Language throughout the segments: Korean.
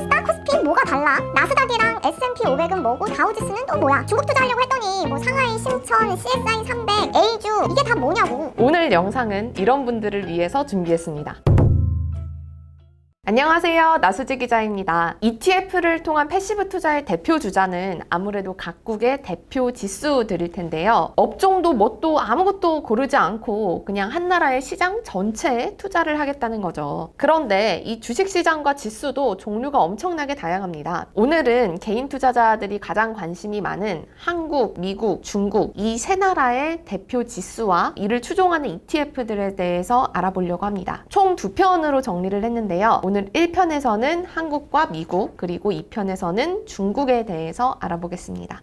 코스닥, 코스피 뭐가 달라? 나스닥이랑 S&P 500은 뭐고 다우지수는 또 뭐야? 중국 투자하려고 했더니 뭐 상하이, 심천, CSI 300, A주 이게 다 뭐냐고. 오늘 영상은 이런 분들을 위해서 준비했습니다. 안녕하세요. 나수지 기자입니다. ETF를 통한 패시브 투자의 대표 주자는 아무래도 각국의 대표 지수들일 텐데요. 업종도 뭣도 아무것도 고르지 않고 그냥 한 나라의 시장 전체에 투자를 하겠다는 거죠. 그런데 이 주식 시장과 지수도 종류가 엄청나게 다양합니다. 오늘은 개인 투자자들이 가장 관심이 많은 한국, 미국, 중국 이 세 나라의 대표 지수와 이를 추종하는 ETF들에 대해서 알아보려고 합니다. 총 두 편으로 정리를 했는데요. 오늘 1편에서는 한국과 미국, 그리고 2편에서는 중국에 대해서 알아보겠습니다.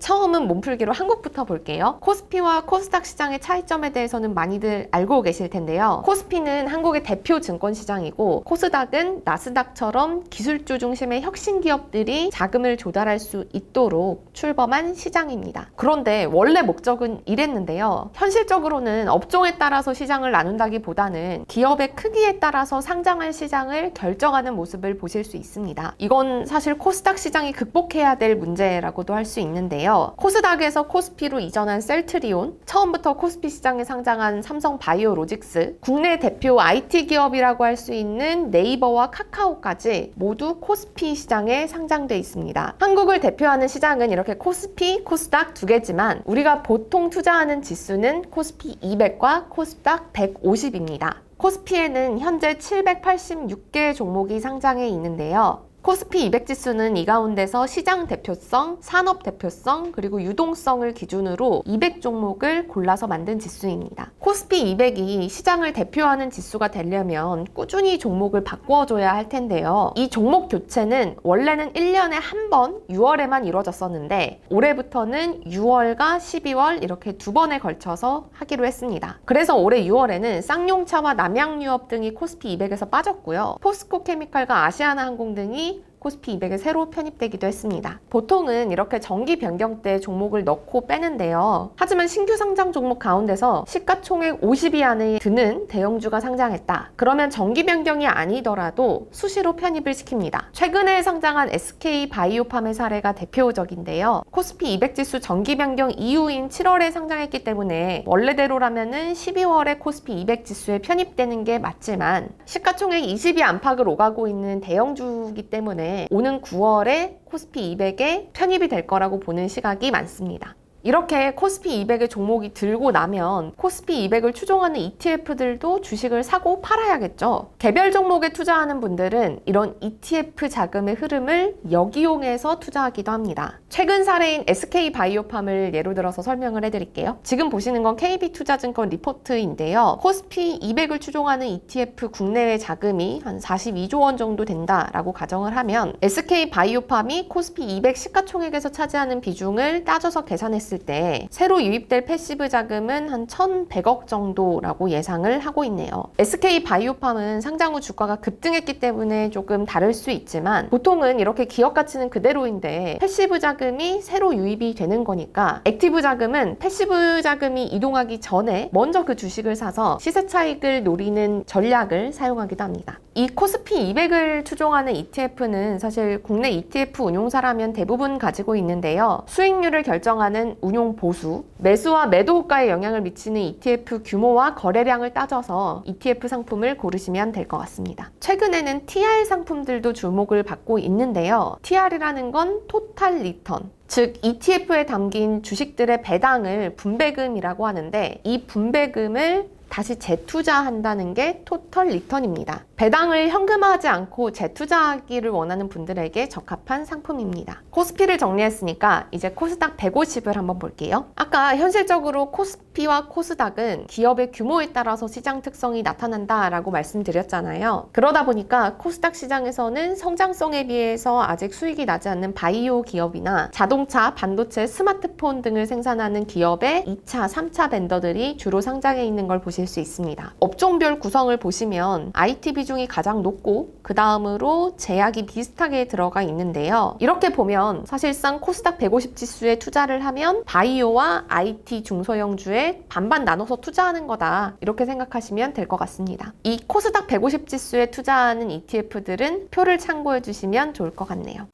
처음은 몸풀기로 한국부터 볼게요. 코스피와 코스닥 시장의 차이점에 대해서는 많이들 알고 계실 텐데요. 코스피는 한국의 대표 증권 시장이고 코스닥은 나스닥처럼 기술주 중심의 혁신 기업들이 자금을 조달할 수 있도록 출범한 시장입니다. 그런데 원래 목적은 이랬는데요. 현실적으로는 업종에 따라서 시장을 나눈다기보다는 기업의 크기에 따라서 상장할 시장을 결정하는 모습을 보실 수 있습니다. 이건 사실 코스닥 시장이 극복해야 될 문제라고도 할 수 있는데요. 코스닥에서 코스피로 이전한 셀트리온, 처음부터 코스피 시장에 상장한 삼성 바이오로직스, 국내 대표 IT 기업이라고 할 수 있는 네이버와 카카오까지 모두 코스피 시장에 상장돼 있습니다. 한국을 대표하는 시장은 이렇게 코스피, 코스닥 두 개지만 우리가 보통 투자하는 지수는 코스피 200과 코스닥 150입니다. 코스피에는 현재 786개 종목이 상장해 있는데요. 코스피 200 지수는 이 가운데서 시장 대표성, 산업 대표성, 그리고 유동성을 기준으로 200 종목을 골라서 만든 지수입니다. 코스피 200이 시장을 대표하는 지수가 되려면 꾸준히 종목을 바꿔줘야 할 텐데요. 이 종목 교체는 원래는 1년에 한 번 6월에만 이루어졌었는데 올해부터는 6월과 12월 이렇게 두 번에 걸쳐서 하기로 했습니다. 그래서 올해 6월에는 쌍용차와 남양유업 등이 코스피 200에서 빠졌고요. 포스코 케미칼과 아시아나 항공 등이 코스피 200에 새로 편입되기도 했습니다. 보통은 이렇게 정기 변경 때 종목을 넣고 빼는데요. 하지만 신규 상장 종목 가운데서 시가총액 50위 안에 드는 대형주가 상장했다. 그러면 정기 변경이 아니더라도 수시로 편입을 시킵니다. 최근에 상장한 SK 바이오팜의 사례가 대표적인데요. 코스피 200 지수 정기 변경 이후인 7월에 상장했기 때문에 원래대로라면은 12월에 코스피 200 지수에 편입되는 게 맞지만 시가총액 20위 안팎을 오가고 있는 대형주이기 때문에 오는 9월에 코스피 200에 편입이 될 거라고 보는 시각이 많습니다. 이렇게 코스피 200의 종목이 들고 나면 코스피 200을 추종하는 ETF들도 주식을 사고 팔아야겠죠. 개별 종목에 투자하는 분들은 이런 ETF 자금의 흐름을 역이용해서 투자하기도 합니다. 최근 사례인 SK 바이오팜을 예로 들어서 설명을 해드릴게요. 지금 보시는 건 KB투자증권 리포트인데요. 코스피 200을 추종하는 ETF 국내외 자금이 한 42조 원 정도 된다라고 가정을 하면 SK 바이오팜이 코스피 200 시가총액에서 차지하는 비중을 따져서 계산했을 때 새로 유입될 패시브 자금은 한 1,100억 정도라고 예상을 하고 있네요. SK 바이오팜은 상장 후 주가가 급등했기 때문에 조금 다를 수 있지만 보통은 이렇게 기업 가치는 그대로인데 패시브 자금이 새로 유입이 되는 거니까 액티브 자금은 패시브 자금이 이동하기 전에 먼저 그 주식을 사서 시세 차익을 노리는 전략을 사용하기도 합니다. 이 코스피 200을 추종하는 ETF는 사실 국내 ETF 운용사라면 대부분 가지고 있는데요. 수익률을 결정하는 운용 보수, 매수와 매도 호가에 영향을 미치는 ETF 규모와 거래량을 따져서 ETF 상품을 고르시면 될 것 같습니다. 최근에는 TR 상품들도 주목을 받고 있는데요. TR이라는 건 토탈 리턴, 즉 ETF에 담긴 주식들의 배당을 분배금이라고 하는데 이 분배금을 다시 재투자한다는 게 토털 리턴입니다. 배당을 현금화하지 않고 재투자하기를 원하는 분들에게 적합한 상품입니다. 코스피를 정리했으니까 이제 코스닥 150을 한번 볼게요. 아까 현실적으로 코스피와 코스닥은 기업의 규모에 따라서 시장 특성이 나타난다라고 말씀드렸잖아요. 그러다 보니까 코스닥 시장에서는 성장성에 비해서 아직 수익이 나지 않는 바이오 기업이나 자동차, 반도체, 스마트폰 등을 생산하는 기업의 2차, 3차 벤더들이 주로 상장해 있는 걸 보실 수 있습니다. 업종별 구성을 보시면 IT 비중 비중이 가장 높고 그 다음으로 제약이 비슷하게 들어가 있는데요. 이렇게 보면 사실상 코스닥 150 지수에 투자를 하면 바이오와 IT 중소형주에 반반 나눠서 투자하는 거다. 이렇게 생각하시면 될 것 같습니다. 이 코스닥 150 지수에 투자하는 ETF들은 표를 참고해 주시면 좋을 것 같네요.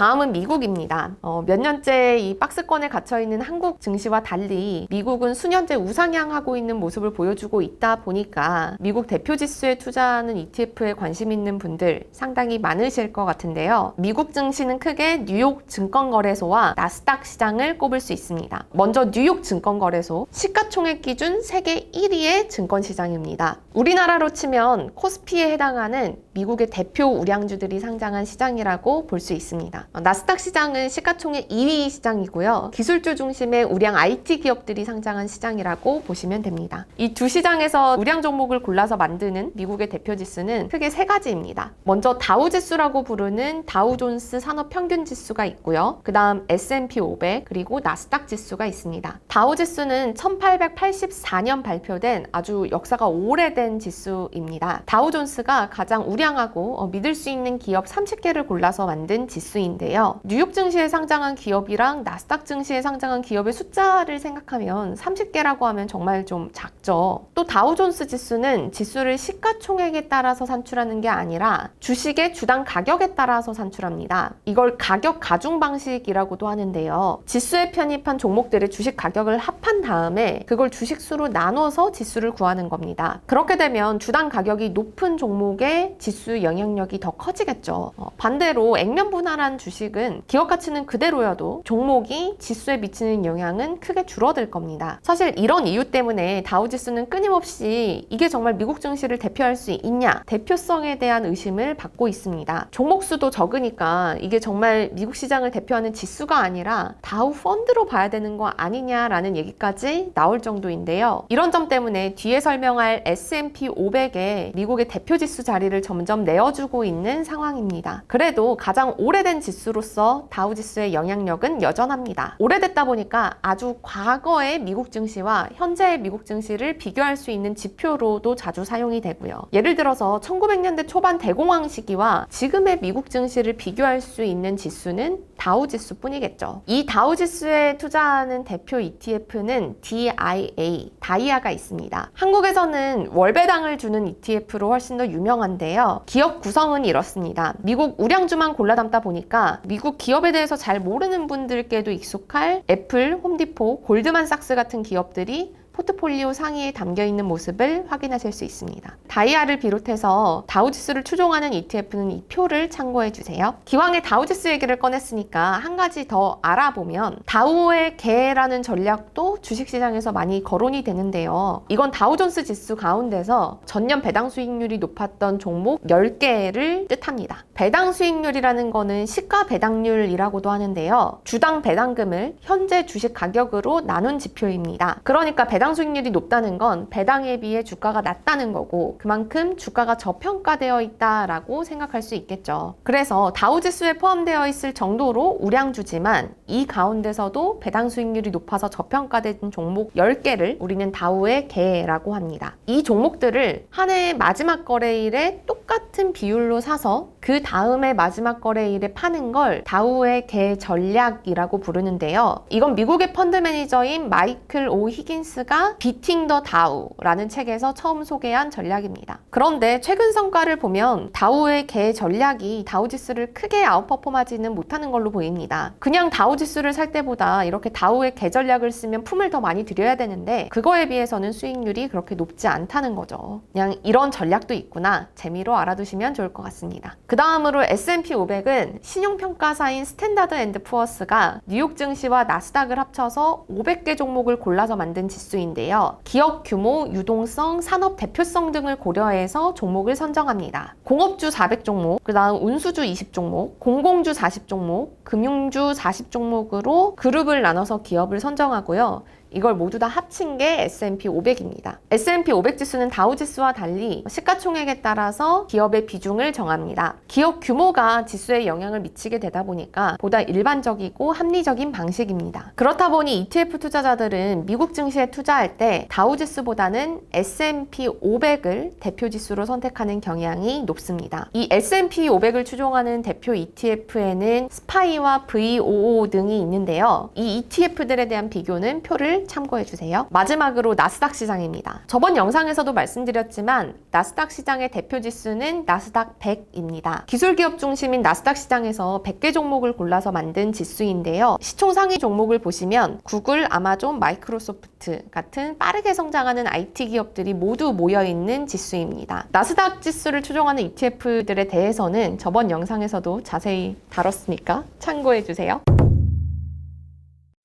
다음은 미국입니다. 어, 몇 년째 이 박스권에 갇혀 있는 한국 증시와 달리 미국은 수년째 우상향하고 있는 모습을 보여주고 있다 보니까 미국 대표 지수에 투자하는 ETF에 관심 있는 분들 상당히 많으실 것 같은데요. 미국 증시는 크게 뉴욕 증권거래소와 나스닥 시장을 꼽을 수 있습니다. 먼저 뉴욕 증권거래소 시가총액 기준 세계 1위의 증권시장입니다. 우리나라로 치면 코스피에 해당하는 미국의 대표 우량주들이 상장한 시장이라고 볼 수 있습니다. 어, 나스닥 시장은 시가총액 2위 시장이고요. 기술주 중심의 우량 IT 기업들이 상장한 시장이라고 보시면 됩니다. 이 두 시장에서 우량 종목을 골라서 만드는 미국의 대표 지수는 크게 세 가지입니다. 먼저 다우 지수라고 부르는 다우존스 산업 평균 지수가 있고요. 그다음 S&P 500 그리고 나스닥 지수가 있습니다. 다우 지수는 1884년 발표된 아주 역사가 오래된 지수입니다. 다우존스가 가장 우량하고 어, 믿을 수 있는 기업 30개를 골라서 만든 지수인데요. 뉴욕 증시에 상장한 기업이랑 나스닥 증시에 상장한 기업의 숫자를 생각하면 30개라고 하면 정말 좀 작죠. 또 다우존스 지수는 지수를 시가총액에 따라서 산출하는 게 아니라 주식의 주당 가격에 따라서 산출합니다. 이걸 가격 가중 방식이라고도 하는데요. 지수에 편입한 종목들의 주식 가격을 합한 다음에 그걸 주식수로 나눠서 지수를 구하는 겁니다. 그렇게 되면 주당 가격이 높은 종목의 지수 영향력이 더 커지겠죠. 어, 반대로 액면 분할한 주식은 기업 가치는 그대로여도 종목이 지수에 미치는 영향은 크게 줄어들 겁니다. 사실 이런 이유 때문에 다우지수는 끊임없이 이게 정말 미국 증시를 대표할 수 있냐 대표성에 대한 의심을 받고 있습니다. 종목 수도 적으니까 이게 정말 미국 시장을 대표하는 지수가 아니라 다우 펀드로 봐야 되는 거 아니냐라는 얘기까지 나올 정도인데요. 이런 점 때문에 뒤에 설명할 S&P 500의 미국의 대표 지수 자리를 점점 내어주고 있는 상황입니다. 그래도 가장 오래된 지수로서 다우 지수의 영향력은 여전합니다. 오래됐다 보니까 아주 과거의 미국 증시와 현재의 미국 증시를 비교할 수 있는 지표로도 자주 사용이 되고요. 예를 들어서 1900년대 초반 대공황 시기와 지금의 미국 증시를 비교할 수 있는 지수는 다우 지수 뿐이겠죠. 이 다우 지수에 투자하는 대표 ETF는 DIA, 다이아가 있습니다. 한국에서는 월 배당을 주는 ETF로 훨씬 더 유명한데요. 기업 구성은 이렇습니다. 미국 우량주만 골라 담다 보니까 미국 기업에 대해서 잘 모르는 분들께도 익숙할 애플, 홈디포, 골드만삭스 같은 기업들이 포트폴리오 상위에 담겨 있는 모습을 확인하실 수 있습니다. 다이아를 비롯해서 다우지수를 추종하는 ETF는 이 표를 참고해 주세요. 기왕에 다우지수 얘기를 꺼냈으니까 한 가지 더 알아보면 다우의 개라는 전략도 주식시장에서 많이 거론이 되는데요. 이건 다우존스 지수 가운데서 전년 배당 수익률이 높았던 종목 10개를 뜻합니다. 배당 수익률이라는 거는 시가 배당률이라고도 하는데요. 주당 배당금을 현재 주식 가격으로 나눈 지표입니다. 그러니까 배당 수익률이 높다는 건 배당에 비해 주가가 낮다는 거고 그만큼 주가가 저평가되어 있다라고 생각할 수 있겠죠. 그래서 다우지수에 포함되어 있을 정도로 우량주지만 이 가운데서도 배당 수익률이 높아서 저평가된 종목 10개를 우리는 다우의 개라고 합니다. 이 종목들을 한 해의 마지막 거래일에 똑같은 비율로 사서 그 다음에 마지막 거래일에 파는 걸 다우의 개 전략이라고 부르는데요. 이건 미국의 펀드 매니저인 마이클 오 히긴스가 비팅 더 다우라는 책에서 처음 소개한 전략입니다. 그런데 최근 성과를 보면 다우의 개 전략이 다우지수를 크게 아웃퍼폼하지는 못하는 걸로 보입니다. 그냥 다우지수를 살 때보다 이렇게 다우의 개 전략을 쓰면 품을 더 많이 들여야 되는데 그거에 비해서는 수익률이 그렇게 높지 않다는 거죠. 그냥 이런 전략도 있구나 재미로 알아두시면 좋을 것 같습니다. 그 다음으로 S&P 500은 신용평가사인 스탠다드 앤드 푸어스가 뉴욕 증시와 나스닥을 합쳐서 500개 종목을 골라서 만든 지수인데요. 기업 규모, 유동성, 산업 대표성 등을 고려해서 종목을 선정합니다. 공업주 400 종목, 그 다음 운수주 20 종목, 공공주 40 종목, 금융주 40 종목으로 그룹을 나눠서 기업을 선정하고요. 이걸 모두 다 합친 게 S&P 500입니다. S&P 500 지수는 다우 지수와 달리 시가총액에 따라서 기업의 비중을 정합니다. 기업 규모가 지수에 영향을 미치게 되다 보니까 보다 일반적이고 합리적인 방식입니다. 그렇다 보니 ETF 투자자들은 미국 증시에 투자할 때 다우 지수보다는 S&P 500을 대표 지수로 선택하는 경향이 높습니다. 이 S&P 500을 추종하는 대표 ETF에는 스파이와 VOO 등이 있는데요. 이 ETF들에 대한 비교는 표를 참고해 주세요. 마지막으로 나스닥 시장입니다. 저번 영상에서도 말씀드렸지만 나스닥 시장의 대표 지수는 나스닥 100입니다. 기술 기업 중심인 나스닥 시장에서 100개 종목을 골라서 만든 지수인데요. 시총 상위 종목을 보시면 구글, 아마존, 마이크로소프트 같은 빠르게 성장하는 IT 기업들이 모두 모여 있는 지수입니다. 나스닥 지수를 추종하는 ETF들에 대해서는 저번 영상에서도 자세히 다뤘으니까 참고해 주세요.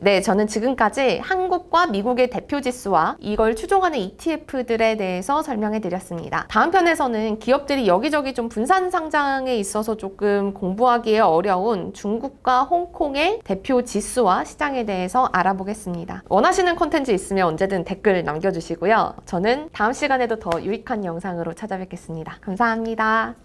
네, 저는 지금까지 한국과 미국의 대표 지수와 이걸 추종하는 ETF들에 대해서 설명해 드렸습니다. 다음 편에서는 기업들이 여기저기 좀 분산 상장에 있어서 조금 공부하기에 어려운 중국과 홍콩의 대표 지수와 시장에 대해서 알아보겠습니다. 원하시는 콘텐츠 있으면 언제든 댓글 남겨주시고요. 저는 다음 시간에도 더 유익한 영상으로 찾아뵙겠습니다. 감사합니다.